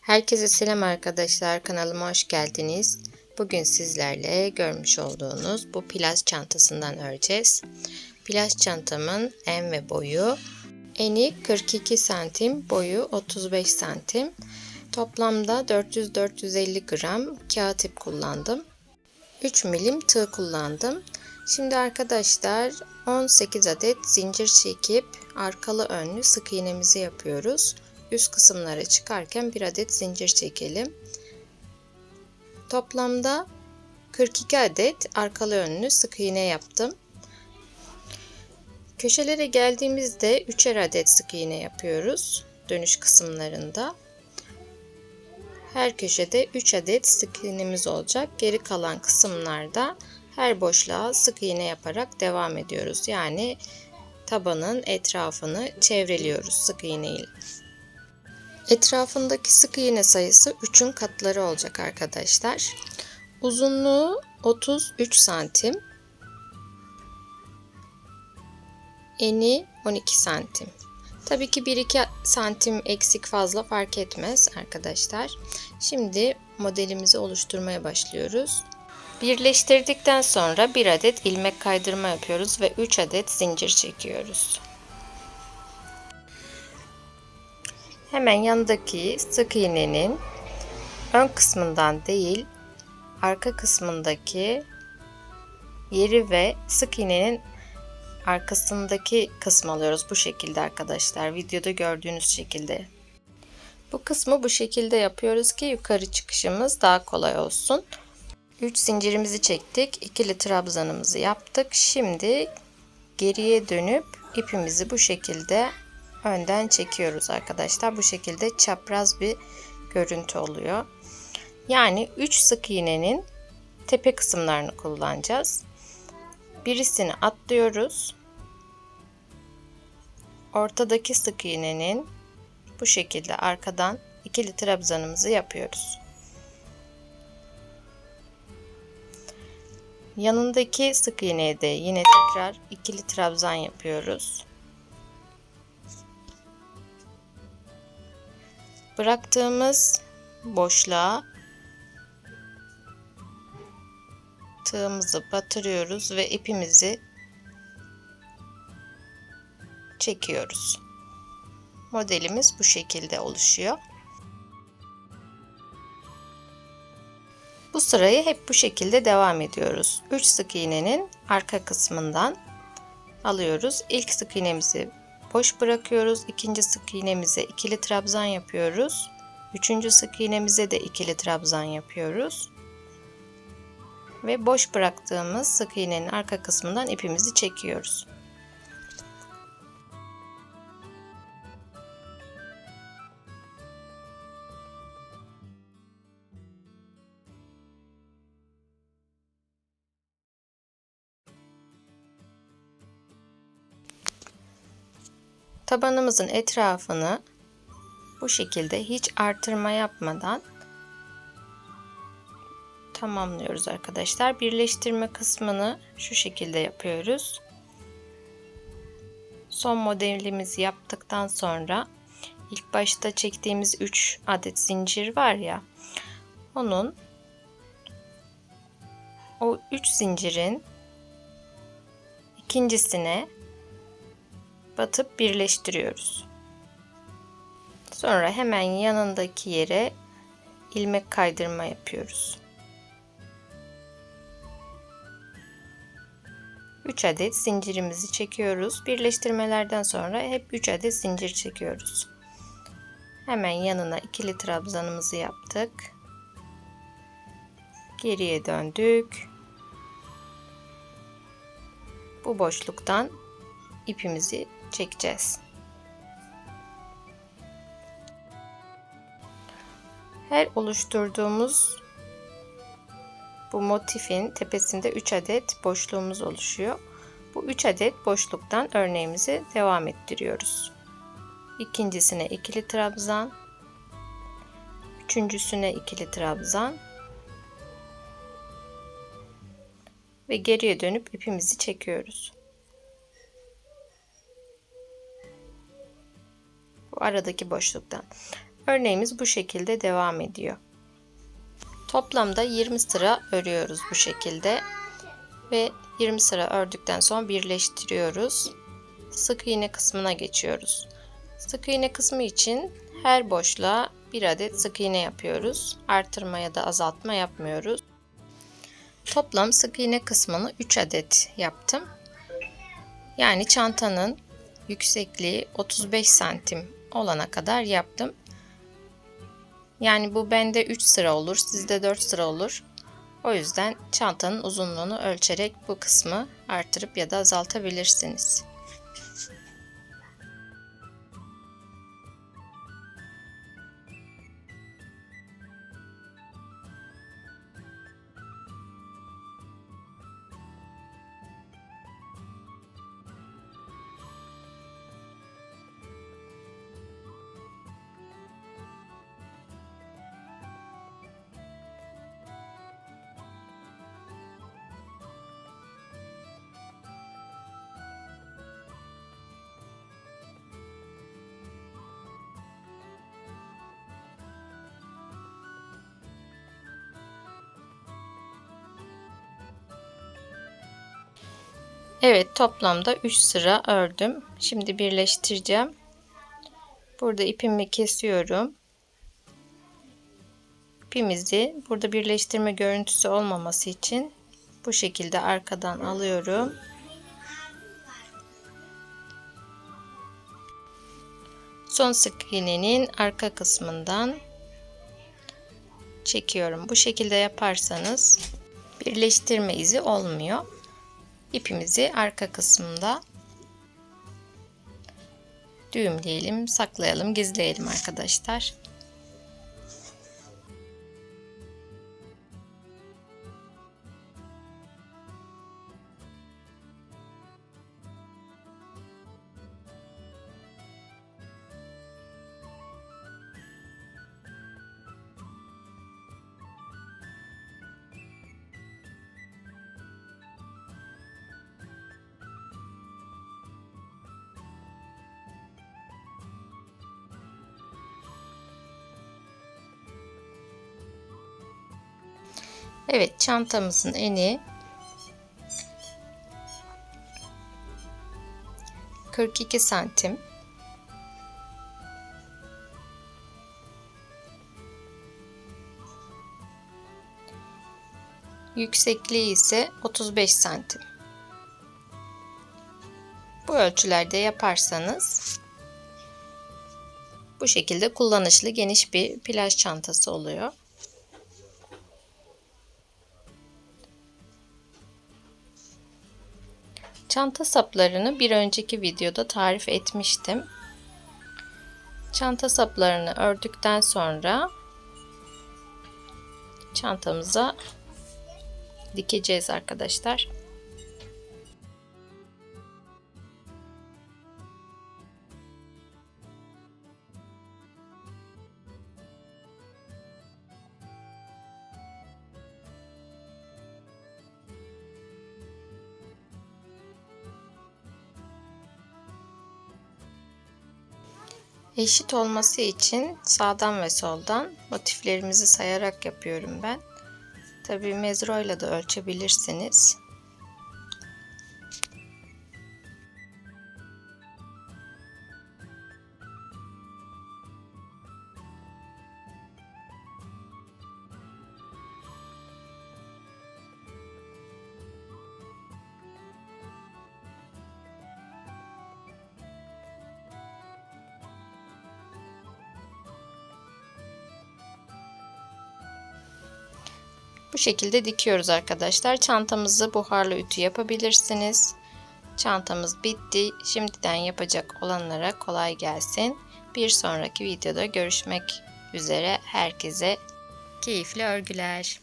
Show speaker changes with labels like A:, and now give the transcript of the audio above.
A: Herkese selam arkadaşlar. Kanalıma hoş geldiniz. Bugün sizlerle görmüş olduğunuz bu plaj çantasından öreceğiz. Plaj çantamın en ve boyu eni 42 santim, boyu 35 santim. Toplamda 400-450 gram kağıt ip kullandım. 3 milim tığ kullandım. Şimdi arkadaşlar 18 adet zincir çekip arkalı önlü sık iğnemizi yapıyoruz. Üst kısımlara çıkarken bir adet zincir çekelim. Toplamda 42 adet arkalı önlü sık iğne yaptım. Köşelere geldiğimizde 3'er adet sık iğne yapıyoruz dönüş kısımlarında. Her köşede 3 adet sık iğnemiz olacak. Geri kalan kısımlarda her boşluğa sık iğne yaparak devam ediyoruz. Yani tabanın etrafını çevreliyoruz sık iğne ile. Etrafındaki sık iğne sayısı 3'ün katları olacak arkadaşlar. Uzunluğu 33 santim. Eni 12 santim. Tabii ki 1-2 santim eksik fazla fark etmez arkadaşlar. Şimdi modelimizi oluşturmaya başlıyoruz. Birleştirdikten sonra bir adet ilmek kaydırma yapıyoruz ve 3 adet zincir çekiyoruz. Hemen yanındaki sık iğnenin ön kısmından değil arka kısmındaki yeri ve sık iğnenin arkasındaki kısmı alıyoruz bu şekilde arkadaşlar videoda gördüğünüz şekilde bu kısmı bu şekilde yapıyoruz ki yukarı çıkışımız daha kolay olsun 3 zincirimizi çektik ikili trabzanımızı yaptık. Şimdi geriye dönüp ipimizi bu şekilde önden çekiyoruz arkadaşlar. Bu şekilde çapraz bir görüntü oluyor. Yani 3 sık iğnenin tepe kısımlarını kullanacağız. Birisini atlıyoruz. Ortadaki sık iğnenin bu şekilde arkadan ikili trabzanımızı yapıyoruz. Yanındaki sık iğneye de yine tekrar ikili trabzan yapıyoruz. Bıraktığımız boşluğa tığımızı batırıyoruz ve ipimizi çekiyoruz. Modelimiz bu şekilde oluşuyor. Bu sırayı hep bu şekilde devam ediyoruz. 3 sık iğnenin arka kısmından alıyoruz. İlk sık iğnemizi boş bırakıyoruz. İkinci sık iğnemize ikili trabzan yapıyoruz. Üçüncü sık iğnemize de ikili trabzan yapıyoruz. Ve boş bıraktığımız sık iğnenin arka kısmından ipimizi çekiyoruz. Tabanımızın etrafını bu şekilde hiç artırma yapmadan tamamlıyoruz arkadaşlar. Birleştirme kısmını şu şekilde yapıyoruz. Son modelimizi yaptıktan sonra ilk başta çektiğimiz 3 adet zincir var ya onun o 3 zincirin ikincisine batıp birleştiriyoruz. Sonra hemen yanındaki yere ilmek kaydırma yapıyoruz. 3 adet zincirimizi çekiyoruz. Birleştirmelerden sonra hep 3 adet zincir çekiyoruz. Hemen yanına ikili trabzanımızı yaptık. Geriye döndük. Bu boşluktan ipimizi çekeceğiz. Her oluşturduğumuz bu motifin tepesinde 3 adet boşluğumuz oluşuyor. Bu 3 adet boşluktan örneğimizi devam ettiriyoruz. İkincisine ikili trabzan, üçüncüsüne ikili trabzan ve geriye dönüp ipimizi çekiyoruz. Aradaki boşluktan. Örneğimiz bu şekilde devam ediyor. Toplamda 20 sıra örüyoruz bu şekilde. Ve 20 sıra ördükten sonra birleştiriyoruz. Sık iğne kısmına geçiyoruz. Sık iğne kısmı için her boşluğa bir adet sık iğne yapıyoruz. Artırma ya da azaltma yapmıyoruz. Toplam sık iğne kısmını 3 adet yaptım. Yani çantanın yüksekliği 35 santim olana kadar yaptım. Yani bu bende 3 sıra olur, sizde 4 sıra olur. O yüzden çantanın uzunluğunu ölçerek bu kısmı artırıp ya da azaltabilirsiniz. Evet toplamda 3 sıra ördüm. Şimdi birleştireceğim. Burada ipimi kesiyorum. İpimizi burada birleştirme görüntüsü olmaması için bu şekilde arkadan alıyorum. Son sık iğnenin arka kısmından çekiyorum. Bu şekilde yaparsanız birleştirme izi olmuyor ipimizi arka kısmında düğümleyelim, saklayalım, gizleyelim arkadaşlar. Evet çantamızın eni 42 santim. Yüksekliği ise 35 santim. Bu ölçülerde yaparsanız bu şekilde kullanışlı geniş bir plaj çantası oluyor. Çanta saplarını bir önceki videoda tarif etmiştim. Çanta saplarını ördükten sonra çantamıza dikeceğiz arkadaşlar. Eşit olması için sağdan ve soldan motiflerimizi sayarak yapıyorum ben. Tabii mezro ile de ölçebilirsiniz. Bu şekilde dikiyoruz arkadaşlar. Çantamızı buharlı ütü yapabilirsiniz. Çantamız bitti. Şimdiden yapacak olanlara kolay gelsin. Bir sonraki videoda görüşmek üzere. Herkese keyifli örgüler.